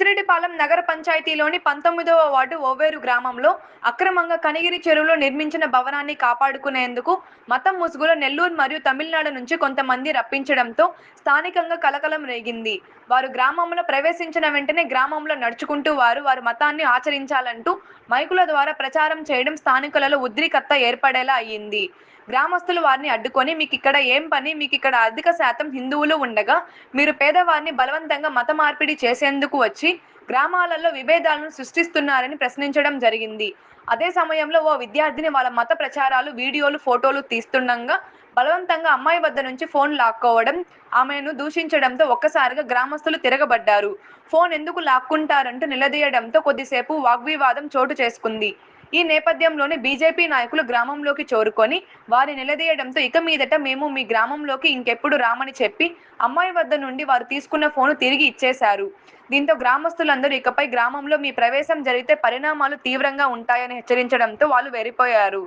బుచ్చిరెడ్డిపాలెం నగర పంచాయతీలోని పంతొమ్మిదవ వార్డు ఓవేరు గ్రామంలో అక్రమంగా కనిగిరి చెరువులో నిర్మించిన భవనాన్ని కాపాడుకునేందుకు మతం ముసుగులో నెల్లూరు మరియు తమిళనాడు నుంచి కొంతమంది రప్పించడంతో స్థానికంగా కలకలం రేగింది. వారు గ్రామంలో ప్రవేశించిన వెంటనే గ్రామంలో నడుచుకుంటూ వారు వారి మతాన్ని ఆచరించాలంటూ మైకుల ద్వారా ప్రచారం చేయడం స్థానికులలో ఉద్రికత్త ఏర్పడేలా అయ్యింది. గ్రామస్తులు వారిని అడ్డుకొని మీకు ఇక్కడ ఏం పని మీకు ఇక్కడ అధిక శాతం హిందువులు ఉండగా మీరు పేదవారిని బలవంతంగా మత మార్పిడి చేసేందుకు వచ్చి గ్రామాలలో విభేదాలను సృష్టిస్తున్నారని ప్రశ్నించడం జరిగింది. అదే సమయంలో ఓ విద్యార్థిని వాళ్ళ మత ప్రచారాలు వీడియోలు ఫోటోలు తీస్తుండగా బలవంతంగా అమ్మాయి వద్ద నుంచి ఫోన్ లాక్కోవడం ఆమెను దూషించడంతో ఒక్కసారిగా గ్రామస్తులు తిరగబడ్డారు. ఫోన్ ఎందుకు లాక్కుంటారంటూ నిలదీయడంతో కొద్దిసేపు వాగ్వివాదం చోటు చేసుకుంది. ఈ నేపథ్యంలోనే బీజేపీ నాయకులు గ్రామంలోకి చోరుకొని వారి నిలదీయడంతో ఇక మీదట మేము మీ గ్రామంలోకి ఇంకెప్పుడు రామని చెప్పి అమ్మాయి వద్ద నుండి వారు తీసుకున్న ఫోను తిరిగి ఇచ్చేశారు. దీంతో గ్రామస్తులందరూ ఇకపై గ్రామంలో మీ ప్రవేశం జరిగితే పరిణామాలు తీవ్రంగా ఉంటాయని హెచ్చరించడంతో వాళ్ళు వెరిపోయారు.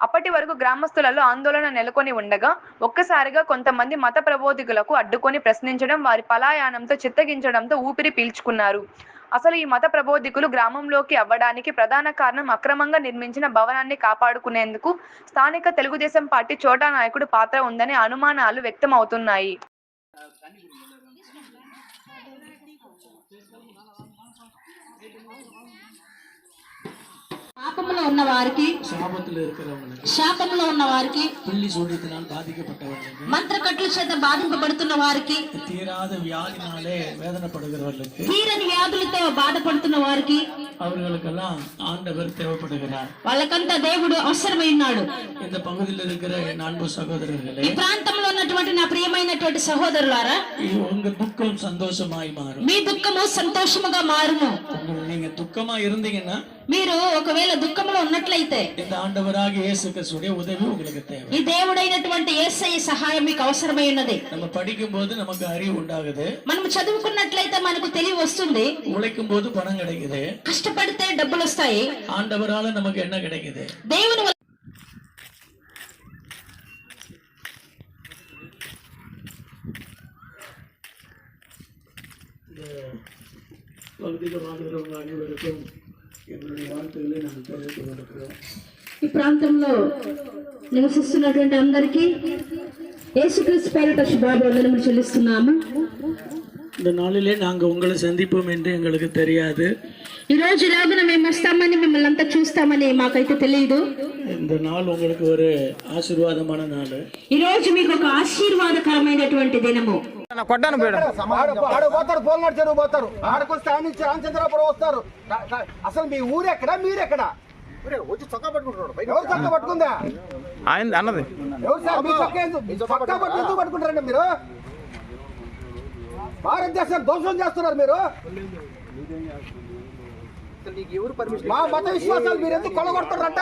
అప్పటి వరకు గ్రామస్తులలో ఆందోళన నెలకొని ఉండగా ఒక్కసారిగా కొంతమంది మత ప్రబోధికులకు అడ్డుకొని ప్రశ్నించడం వారి పలాయానంతో చిత్తగించడంతో ఊపిరి పీల్చుకున్నారు. అసలు ఈ మత ప్రబోధికులు గ్రామంలోకి అవ్వడానికి ప్రధాన కారణం అక్రమంగా నిర్మించిన భవనాన్ని కాపాడుకునేందుకు స్థానిక తెలుగుదేశం పార్టీ చోటా నాయకుడు పాత్ర ఉందనే అనుమానాలు వ్యక్తమవుతున్నాయి. ఉన్న వారికి சாபத்தில் இருக்கிறவங்களுக்கு శాపంలో ఉన్న వారికి புள்ளி சூரியத்தினால் பாதிக்கப்பட்டவர்களுக்கு మంత్రకట్ల చేత బాధింపబడుతున్న వారికి தீராத வியாதினாலே வேதனைப்படுகிறவர்களுக்கு తీరని వ్యాధులతో బాధపడుతున్న వారికి அவர்களுக்கெல்லாம் ஆண்டவர் தேவைப்படுகிறார் వాళ్ళకంతా దేవుడు అవసరమై ఉన్నాడు இந்த பகுதியில் இருக்கிற என் அன்பு சகோதரர்களே ఈ ప్రాంతంలో ఉన్నటువంటి నా ప్రియమైనటువంటి సహోదరులారా இது உங்க துக்கம் சந்தோஷமாய் மாறும் మీ దుఃఖము సంతోషముగా మారును உங்க- நீங்க துக்கமா இருந்தீங்கன்னா మీరు ఒకవేళ దుఃఖంలో ఉన్నట్లయితే இந்த ஆண்டவராக இயேசு கிறிஸ்துடைய உதவி உங்களுக்கு தேவை ఈ దేవుడైనటువంటి యేసయ్య సహాయం మీకు అవసరమై ఉన్నది நம்ம படிக்கும் போது நமக்கு அறிவு உண்டாகுது మనం చదువుకున్నట్లయితే మనకు తెలివి వస్తుంది உழைக்கும் போது பணம் கிடைக்குது కష్టపడితే డబ్బులు వస్తాయి ஆண்டவரால நமக்கு என்ன கிடைக்குது దేవుని వల్ల பகுதியில் வாழ்கிறவங்க அனைவருக்கும் எங்களுடைய வாழ்த்துக்களை நாங்கள் தெரிவித்துக் கொண்டிருக்கிறோம் ఈ ప్రాంతంలో నివసిస్తున్నటువంటి అందరికీ యేసుక్రీస్తు పేరిట శుభాభివందనములు చెల్లిస్తున్నాము இந்த நாளிலே நாங்கள் உங்களை சந்திப்போம் என்று எங்களுக்கு தெரியாது ఈ రోజు ఇలాగున మేము వస్తామని మిమ్మల్ని అంతా చూస్తామని మాకైతే తెలియదు இந்த நாள் உங்களுக்கு ஒரு ஆசீர்வாதமான நாள் ఈ రోజు మీకు ఒక ఆశీర్వాదకరమైనటువంటి దినము కొట్టాను ఆడ ఆడ పోతారు పోల్నాడు చెరువు పోతారు. ఆడకొస్తే ఆడ నుంచి రామచంద్రాపురం వస్తారు అసలు మీ ఊరెక్కడ మీరెక్కడ? వచ్చి చొక్కా పట్టుకుంటున్నాడు ఎవరు చొక్కా పట్టుకుందా? ఆయన అన్నది. ఎవరు సార్ మీ చొక్కా ఎందుకు చొక్కా పట్టు ఎందుకు పట్టుకుంటారండి మీరు? భారతదేశం ధ్వంసం చేస్తున్నారు మీరు. మా మత విశ్వాసాలు మీరు ఎందుకు కొలగొడతారంట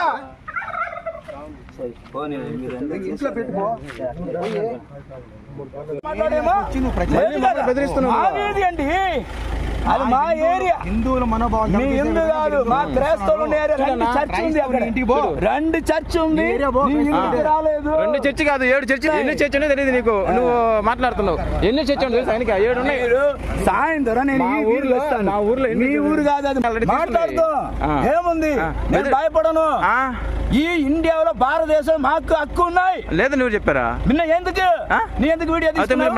ఇంట్లో పెట్టుకో. అండి అది మా ఏరియా. హిందువుల మనోభావం మీ హిందూ కాదు మా క్రైస్తవులు రెండు చర్చ్ ఉంది అక్కడ. రెండు చర్చ్ ఉంది. నీ రాలేదు. రెండు చర్చి కాదు ఏడు చర్చి. ఎన్ని చర్చి ఉన్నాయో తెలియదు నీకు. నువ్వు మాట్లాడుతున్నావు. ఎన్ని చర్చి ఉన్నాయి తెలుసా ఆయనకి? ఏడు ఉన్నాయి. సాయంత్రం నేను ఈ ఊర్లో- వస్తాను. మా ఊర్లో ఎన్ని మీ ఊరు కాదు అది. మాట్లాడుతూ. ఏముంది. నేను భయపడను. ఆ, ఈ ఇండియాలో భారతదేశం మాకు హక్కు ఉన్నాయి. లేదు నువ్వు చెప్పారా? నిన్న ఎందుకు? నీ ఎందుకు వీడియో తీసుకున్నావు?